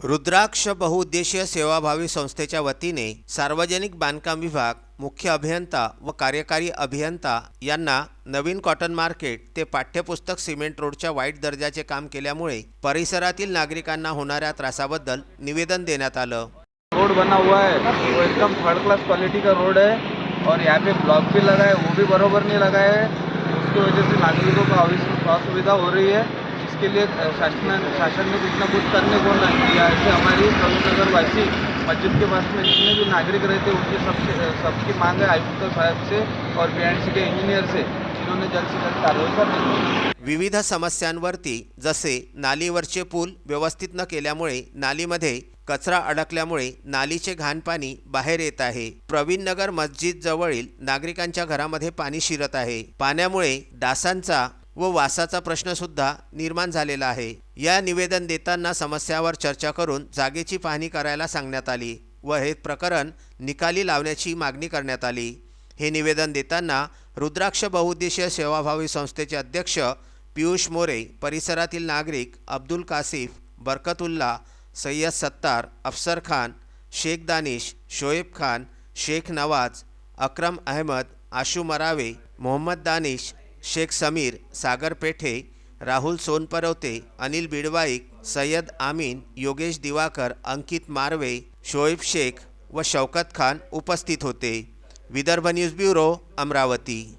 रुद्राक्ष बहुउद्देशीय सेवाभावी संस्थेच्या वतीने सार्वजनिक बांधकाम विभाग मुख्य अभियंता व कार्यकारी अभियंता यांना नवीन कॉटन मार्केट ते पाठ्यपुस्तक सिमेंट रोडच्या वाईट दर्जाचे काम केल्यामुळे परिसरातील नागरिकांना होणाऱ्या त्रासाबद्दल निवेदन देण्यात आलं. रोड बना हुआ है। वो एकदम थर्ड क्लास क्वालिटी का रोड है और यहाँ पे ब्लॉक भी लगा है वो भी बरोबर नहीं लगा है। उसकी वजह से नागरिकों को असुविधा हो रही है। इसके लिए शासन शासन ने कुछ ना कुछ करने को ना किया ऐसे हमारी प्रभुनगर वासी मस्जिद के पास में जितने भी नागरिक रहते हैं उनकी सबसे सबकी मांग है आयुक्त साहब से और बी के इंजीनियर से जिन्होंने जल्द से जल्द कार्रवाई करनी विविध समस्यांवरती जसे नालीवरचे पूल व्यवस्थित न केल्यामुळे नालीमध्ये कचरा अडकल्यामुळे नालीचे घाण पाणी बाहेर येत आहे. प्रवीण नगर मस्जिद जवळील नागरिकांच्या घरामध्ये पाणी शिरत आहे. पाण्यामुळे डासांचा व वासाचा प्रश्नसुद्धा निर्माण झालेला आहे. या निवेदन देताना समस्यावर चर्चा करून जागेची पाहणी करायला सांगण्यात आली व हे प्रकरण निकाली लावण्याची मागणी करण्यात आली. हे निवेदन देताना रुद्राक्ष बहुउद्देशीय सेवाभावी संस्थेचे अध्यक्ष पियुष मोरे परिसरातील नागरिक अब्दुल कासिफ बरकतुल्ला सय्यद सत्तार अफसर खान शेख दानिश शोएब खान शेख नवाज अक्रम अहमद आशू मरावे मोहम्मद दानिश शेख समीर सागर पेठे राहुल सोनपरवते अनिल बिडवाईक सय्यद आमीन योगेश दिवाकर अंकित मारवे शोएब शेख व शौकत खान उपस्थित होते. Vidarbha news bureau Amravati.